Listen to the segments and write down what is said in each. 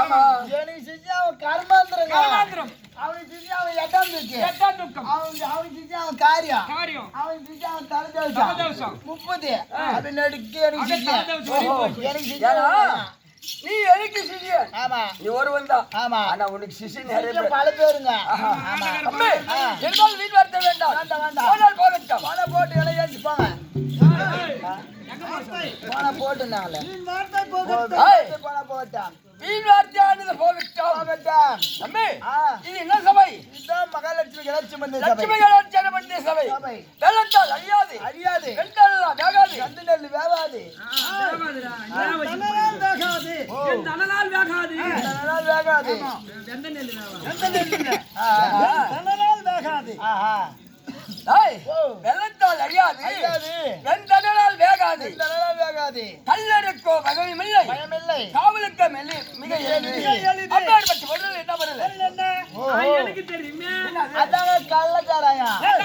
ஆமா. எனக்கு சிஷ்யா அவன் கர்மாந்திரம். அவனுக்கு சிஷ்யா அவன் எட்டாம் தூக்கி. எட்டா துக்கம். அவனுக்கு அவனுக்கு சிஷ்யா அவன் காரியம். காரியம். அவனுக்கு சிஷ்யா அவன் தலைதவசம். முப்பது. அப்படி நடுக்கு எனக்கு. போச்சு. எனக்கு எனக்கு சிஷியன் ஆமா. நீ ஒருவன் தான் ஆமா. ஆனா உனக்கு சிஷியன் நிறைய பல பேருங்க. ஆ. இருந்தாலும் வீட்டு வார்த்தை வேண்டாம். வேண்டாம், வேண்டாம். போனால் போகட்டும். பண போட்டு ஏற்றி போங்க? பண போட்டுனாங்களே வீண் வார்த்தையானது போகட்டும். இது என்ன சபை? இதுதான் மகாலட்சுமி லட்சுமி மந்திர சபை. லட்சுமி கலாச்சார மந்திர சபை. சபை. வெள்ளத்தால் அழியாது. அழியாது. வெண்தாளெல்லாம் வேகாது. கண்டு நெல் வேவாது வேகாதுடா. ஏன் வச்சு ஓ என் தனலால் வேகாது. தனலால் வேகாது. நெல்லு வேகாது எந்த தனலால் வேகாது. ஆஹா வெள்ளத்தால் அழியாது. வெண்தனலால் வேகாது. கல்லறுக்கோ காவலுக்கு மெல்லி மிக. அப்பேற்பட்ட பொருள் என்ன ஆ, எனக்கு தெரியுமே. அதான் மூளை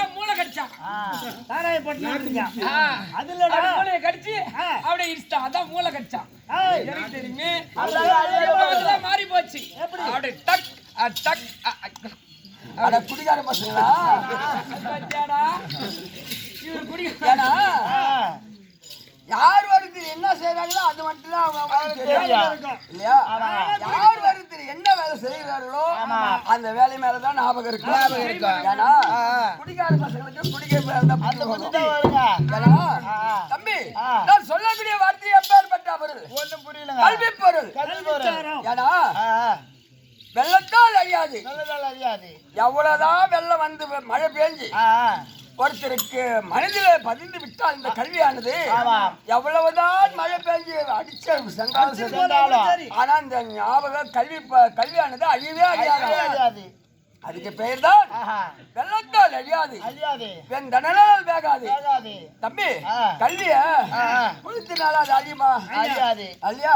அதுலடா அப்படி மூளையை கடிச்சு. அப்படியே இடிச்சிட்டா அதான் மூளை கடிச்சா. ஏய், எனக்கு தெரியுமே. அதெல்லாம் மாறி போச்சு. அப்படியே டக் டக் அட குடிகார பசங்களா? இவர் யார் வருது என்ன செய்யறாங்களோ அது மட்டும் தான் அவங்க அவங்களுக்கு தெரியும் தெரியும். இல்லையா? ஆமா. யார் வருது என்ன வேலை செய்யறாங்களோ ஆமா. அந்த வேலை மேலதான் ஞாபகம் இருக்கும் ஞாபகம் இருக்கும். ஏன்னா. குடிகார பசங்களுக்கு குடிக்க மேல தான். தான். தம்பி. நான் சொல்லக்கூடிய வார்த்தை எப்பேற்பட்ட பொருள் ஒண்ணும் புரியலங்க கல்வி பொருள் கல்வி பொருள். ஏன்னா. வெள்ளத்தால் அறியாது எவ்வளவுதான் வெள்ளம் வந்து மழை பெஞ்சு. ஒருத்தருக்கு மனதில பதிந்து விட்டால் இந்த கல்வியானது ஆமா. எவ்வளவுதான் பெஞ்சு அடிச்ச சரி. சென்றாலும். ஆனா இந்த ஞாபகம் கல்வி கல்வியானது அழியவே அழியாது அதுக்கு பெயர் தான் வெள்ளத்தால் அழியாது அறியாது என் தனலால் வேகாது தம்பி. கல்விய. குளித்தினால அது அழியுமா அறியாது அல்லையா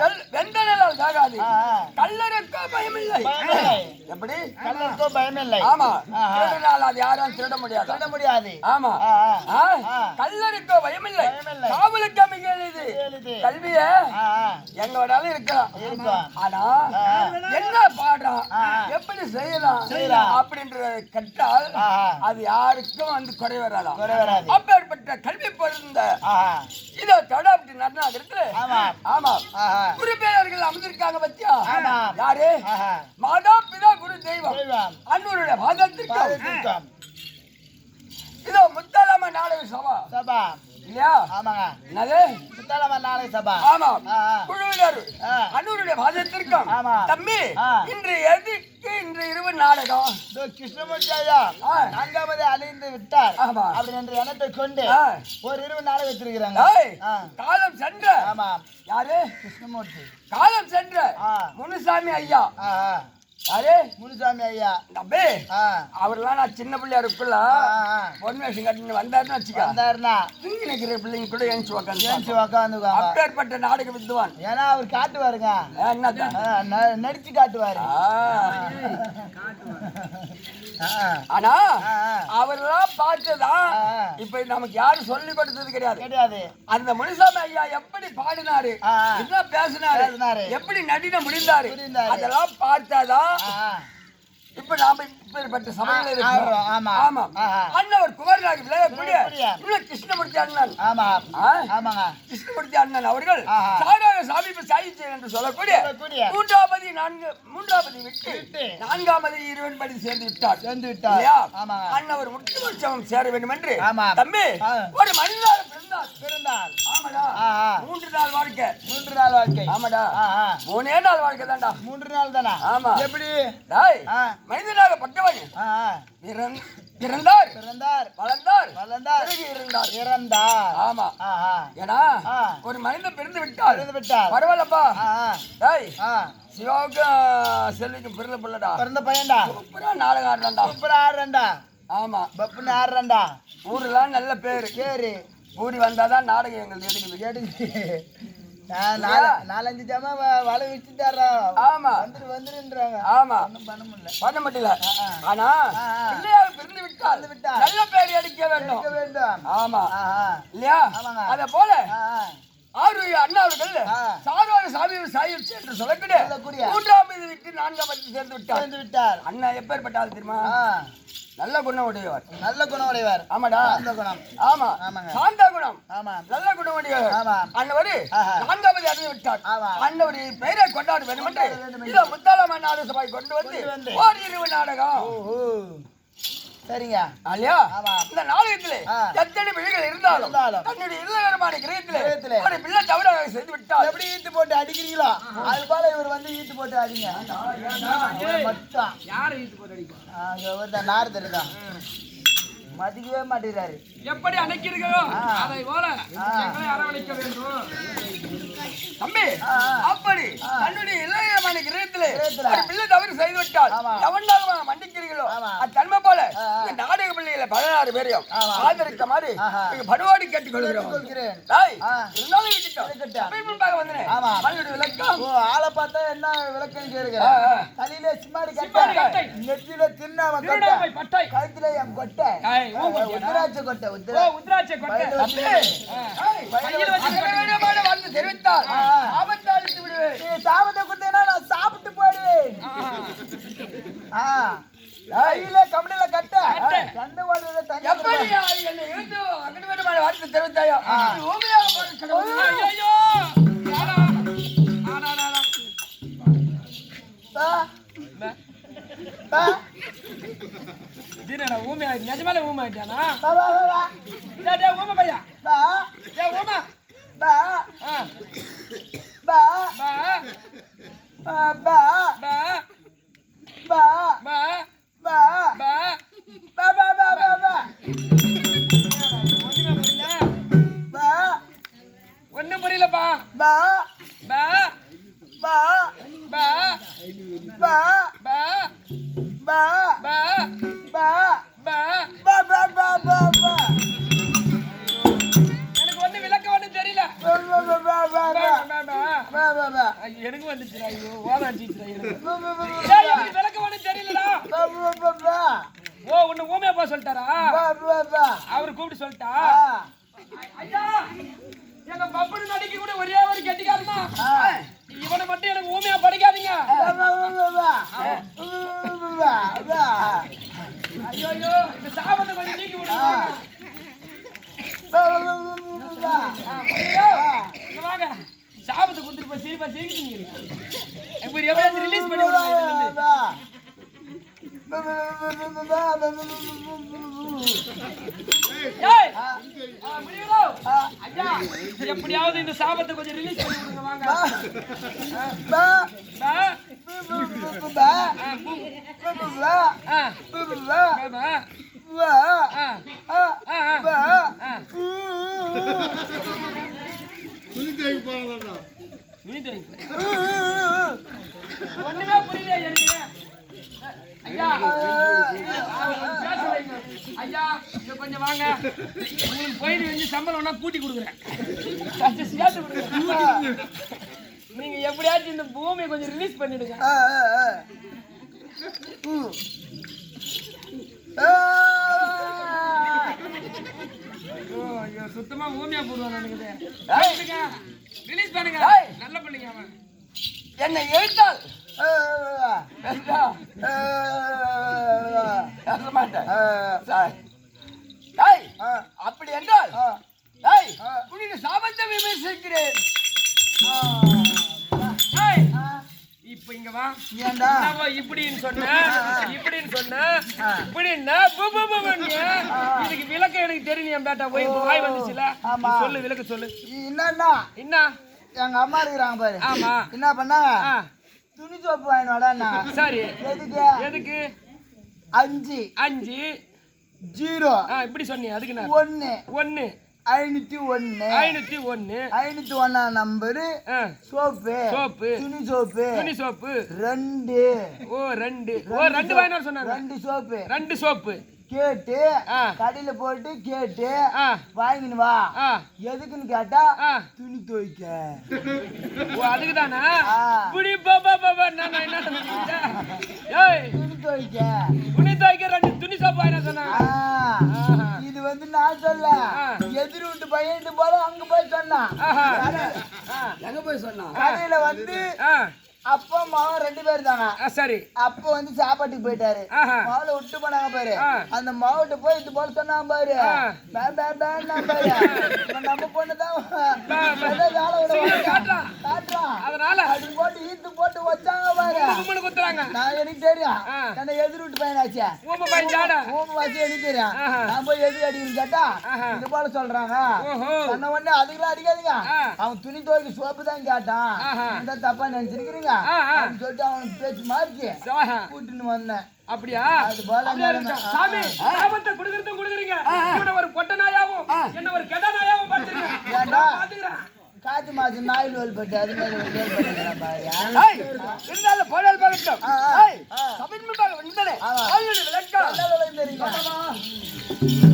கல் வெந்தனலால் வேகாது. கல்லறுக்க பயமில்லை. எப்படி கண்ணனுக்கோ பயமில்லை ஆமா. திருடனால் அது யாரும் திருட முடியாது சொல்ல முடியாது ஆமா. கல்லறுக்க பயமில்லை. காவலுக்கு மிக எளிது. கல்விய ஆ, ஆ. எங்க வேணாலும் இருக்கலாம். ஆனா. என்ன பாடுறான். எப்படி செய்யலாம். அப்படின்ற கற்றால். அது யாருக்கும் வந்து குறை வராதாம் குறை வராது. அப்பேற்பட்ட கல்வி பொருந்த இதோ தடாப்டி நன்னாகிறதுல ஆமா. ஆமா ஆஹா குருபேரர்கள் அமர்ந்திருக்காங்க பத்தியா ஆமா. யாரு மாதா பிதா குரு தெய்வம். அன்னூருடைய பாதத்திற்கு. இதோ முத்தாலாம நாடக சபா சபா இல்லையா ஆமாங்க என்னது முத்தாளம்ம நாளை சபா ஆமா ஆ, ஆ. குழுவினர் ஆ. அன்னூருடைய பாதத்திற்கும் ஆமா. தம்பி ஆ. இன்று எதுக்கு இன்று இரவு நாடகம் இதோ கிருஷ்ணமூர்த்தி ஐயா ஆ. நான்காவது அழிந்து விட்டார். அப்படி என்று எண்ணத்தை கொண்டு. ஒரு இருபது நாளை வச்சிருக்கிறாங்க. காலம் சென்ற ஆமா யாரு கிருஷ்ணமூர்த்தி காலம் சென்ற. முனுசாமி ஐயா. யாரு? முனுசாமி ஐயா. தம்பி அவர்லாம் நான் சின்ன பிள்ளையா இருக்குல்ல. பொண்ணு வேஷம் கட்டின்னு வந்தாருன்னு வச்சுக்க. வந்தாருன்னா? தூங்கி நிற்கிற பிள்ளைங்க கூட எழுந்து உக்காந்து ஏஞ்சி உக்காந்துக்குவாங்க அப்பேற்பட்ட நாடக வித்துவான். ஏன்னா அவர் காட்டுவாருங்க. நடிச்சு காட்டுவாரு. ஆனா. அவரெல்லாம் ஆ. இப்ப நமக்கு யாரும் சொல்லி கொடுத்தது கிடையாது கிடையாது அந்த முனிசாமி ஐயா எப்படி பாடினாரு. என்ன பேசினாரு. எப்படி நடின முடிந்தாரு. அதெல்லாம் பார்த்தாதான். இப்ப நாம இப்பேற்பட்ட ஆ, இருக்கிறோம் ஆமா. ஆமா ஆஹா. அண்ணன் ஒரு குமரனாக விளையக்கூடிய விளையக்கூடிய. இன்னும் கிருஷ்ணமூர்த்தி அண்ணன் ஆமா? ஆமாங்க கிருஷ்ணமூர்த்தி அண்ணன் அவர்கள். சாராக சாமீப சாகித்யம் என்று சொல்லக்கூடிய. மூன்றாவது நான்கு மூன்றாவது விட்டு. நான்காவது இருவன் படி சேர்ந்து விட்டார் சேர்ந்து விட்டார். அண்ணன் ஒரு முக்கிய உற்சவம் சேர வேண்டும் என்று ஆமா. தம்பி. ஒரு மனிதனாக பிறந்தார் பிறந்தார் ஆமாடா. மூன்று நாள் வாழ்க்கை. மூன்று நாள் வாழ்க்கை. ஆமாடா. மூணே நாள் வாழ்க்கை தான்டா. மூன்று நாள் தானா? ஆமா. எப்படி? டாய். மனிதனாக பட்டவன். பிறந்தார். பிறந்தார். வளர்ந்தார். வளர்ந்தார். இருந்தார் இறந்தார். ஆமா. ஏன்னா. ஒரு மனிதன் பிறந்து விட்டார் பிறந்து விட்டார் பரவாயில்லப்பா. டேய் ஆ. சிவாவுக்கும் செல்விக்கும் பிறந்த பிள்ளடா. பிறந்த பையன்டா? சூப்பரா நாடகம் ஆடுறான்டா. சூப்பரா ஆடுறேன்டா. ஆமா. பப்புன்னு ஆடுறேன்டா. ஊரெல்லாம் நல்ல பேரு. சரி ஊரி வந்தாதான் நாடகம் எங்களுக்கு எடுக்குது எடுக்கு நான் நாலு நாலஞ்சு ஜாமா வலை விட்டுட்டாரா ஆமா. வந்துரு வந்துருன்றாங்க. ஆமா. ஒண்ணும் பண்ண முடியல. பண்ண முடியல. ஆனா. பிள்ளையார் பிறந்து விட்டால் பிறந்து விட்டால். நல்ல பேர் எடுக்க வேண்டும். வேண்டும். ஆமா. இல்லையா. அத போல. ஆறு அண்ணாவர்கள். சாதாரண சாமி சாயிடுச்சு என்று சொல்லக்கூடிய. மூன்றாம் இது விட்டு நான்காம் சேர்ந்து விட்டார் சேர்ந்து விட்டார் அண்ணா எப்பேற்பட்ட ஆள் தெரியுமா நல்ல குணம் உடையவர் நல்ல குணம் உடையவர் ஆமாடா அந்த குணம் ஆமா ஆமாங்க. சாந்த குணம் ஆமா நல்ல குணம் உடையவர் ஆமா. அண்ணவரு. நான்காவது அறிந்து விட்டார் ஆமா. அண்ணவரு பெயரை கொண்டாட வேண்டும் என்று. இதோ முத்தாளம்ம நாடக சபாய் கொண்டு வந்து. ஓர் இரவு நாடகம் சரிங்க. இல்லையா. இந்த நாடகத்திலே ஆ. எத்தனை பிள்ளைகள் இருந்தாலும். தன்னுடைய இல்லகரமான கிரகத்திலே. ஒரு பிள்ளை தவறாக செய்து விட்டால் எப்படி ஈட்டு போட்டு அடிக்கிறீங்களோ அது போல இவர் வந்து ஈட்டு போட்டு அடிங்க. மட்டும் யாரை இழுத்து போட்டு அடிப்பா அங்க ஒருத்தன் நார் தெரியுதா மதிக்கவே மாட்டேங்கிறாரு. எப்படி அணைக்கிறீர்களோ அதை போல அரவணைக்க வேண்டும். தம்பி அப்படி தன்னுடைய இளையமான கிரகத்தில் ஒரு பிள்ளை தவறு செய்து விட்டால் எவன்டாக மன்னிக்கிறீர்களோ? தன்மை போல நாடக பிள்ளைகளை பதினாறு பேரையும் ஆதரிக்க மாதிரி நீங்க படுவாடி கேட்டுக்கொள்கிறோம். முன்பாக வந்தேன். விளக்கம். ஆளை பார்த்தா என்ன விளக்கம் கேட்கிறேன் தலையில சிம்மாடி கட்டை. நெற்றியில திருநாம கட்டை. கழுத்துல என் கொட்டை. உத்ராட்ச கொட்டை உத்ராட்ச கொட்டை. வந்து தெரிவித்தால் சாப்பிட்டு போயிடுவேன். கையில கம்பெனில கட்ட. கண்டு வாழ்வத தெரிவித்தாயோ? ஆடா, ஆடா. பா, பா. பா, இது என்னடா ஊமை ஆயிட்டு நிஜமாலே ஊமை ஆயிட்டானா பா, பா, பா. டேய், டேய், ஊமை பையா பா, டேய், ஊமை பா, ஆ. பா, பா பா, பா, பா பா, பா பா, பா பா, பா, பா, பா, பா. ஒண்ணுமே புரியல பா, ஒண்ணும் புரியலப்பா பா, பா பா, பா பா, பா பா, பா விளக்கு வந்துச்சுடா ஐயோ? ஓதாச்சிச்சுடா விளக்கு தெரியலடா. ஓ உன்னை ஓமியாப்பா சொல்லிட்டாரா? அவரு கூப்பிட்டு சொல்லிட்டா? எங்க பப்பனு பயங்கரமா ஜெயிக்கிறீங்க இப்படி எவ்வளவு ரிலீஸ் பண்ணி எப்படியாவது இந்த சாபத்தை கொஞ்சம் ரிலீஸ் பண்ணி கொடுங்க வாங்க. போறதா நீ ஒண்ணுமே புரியல ஐயா ஐயா கொஞ்சம் வாங்க உங்களுக்கு போயிட்டு வந்து சம்பளம் வேணா கூட்டி கொடுக்குறேன் நீங்க எப்படியாச்சும் இந்த பூமியை கொஞ்சம் ரிலீஸ் பண்ணிடுங்க சுத்தமா பூமியா போடுவாங்க நினைக்கிறேன் ரிலீஸ் பண்ணுங்க நல்ல பண்ணுங்க அவன் என்னை எழுத்தால் மாட்டேன் சார் அப்படி என்றால் சாபத்தை விமர்சிக்கிறேன் இப்ப இங்க வா. ஏன்டா இப்படின்னு சொன்ன? இப்படின்னு சொன்ன? இப்படின்னா. இதுக்கு விளக்கம் எனக்கு தெரியும் என் பேட்டா போய் வாய் வந்துச்சுல. சொல்லு விளக்க சொல்லு. என்னன்னா என்ன? எங்க அம்மா இருக்கிறாங்க பாரு. ஆமா. என்ன பண்ணாங்க? துணி சோப்பு வாங்கினோடா சரி. எதுக்கு? எதுக்கு? அஞ்சு. அஞ்சு. ஜீரோ. ஆ, இப்படி சொன்னீங்க அதுக்கு ஒன்னு. ஒன்னு. ஐநூத்தி ஒன்னு. ஐநூத்தி ஒன்னு. ஐநூத்தி ஒன்னா நம்பரு. சோப்பு. சோப்பு. துணி சோப்பு. துணி சோப்பு. ரெண்டு. ஓ ரெண்டு. ஓ ரெண்டு வாங்கினார் சொன்னாங்க ரெண்டு சோப்பு. ரெண்டு சோப்பு. கேட்டு. கடையில போட்டு கேட்டு ஆ. வாங்கின்னு வா. எதுக்குன்னு கேட்டா துணி துவைக்க. ஓ அதுக்குதானா? ஆ. புடி பாபா பாபா நான் என்ன துணி துவைக்க. துணி துவைக்க ரெண்டு துணி சோப்பு வாங்கினா சொன்னா ஆ. ஆஹா. இது வந்து நான் சொல்ல. எதிர் வீட்டு பையன் போல அங்க போய் சொன்னான். எங்க போய் சொன்னா கடையில வந்து. அப்பா மாவன் ரெண்டு பேர் தாங்க ஆ, சரி. அப்ப வந்து சாப்பாட்டுக்கு போயிட்டாரு. மாவுல விட்டு போனாங்க பாரு. அந்த மாவட்ட போய் இது போல சொன்னாங்க பாரு. நம்ம பொண்ணுதான் வேலை. காட்டுறான். அதனால? அப்படி போட்டு ஈத்து போட்டு வச்சாங்க பாரு. குத்துறாங்க. நான் எனக்கு தெரியும். என்ன எதிர் வீட்டு பையனாச்சே. பையன் ஜாட. ஊம வாசி எனக்கு தெரியும். நான் போய் எது அடிக்கணும்னு கேட்டா. இது போல சொல்றாங்க. சொன்ன உடனே அதுக்கெல்லாம் அடிக்காதீங்க. அவன் துணி துவைக்க சோப்பு தான் கேட்டான். இந்த தப்பா நினைச்சிருக்கிறீங்க. அப்படின்னு சொல்லிட்டு அவனுக்கு பேச்சு மாறிச்சு. ஆஹா. கூட்டின்னு வந்தேன். அப்படியா. சாமி லாபத்தை கொடுக்கறதும் கொடுக்குறீங்க. இவனை ஒரு பொட்ட நாயாவும் என்ன ஒரு கெட நாயாவும்? பாத்துக்கிறேன் காத்து மாசம் நாயில் வேல்பட்டு அது மாதிரி ஒரு வேல்பட்டு பாரு ஏய், இருந்தாலும் போனால் பார்க்கட்டும் ஆ, ஆ. ஏய், சபையின் முன்பாக வந்தனே. ஆமா. ஆளுநர் விளக்கம். என்ன விலை தெரியுமா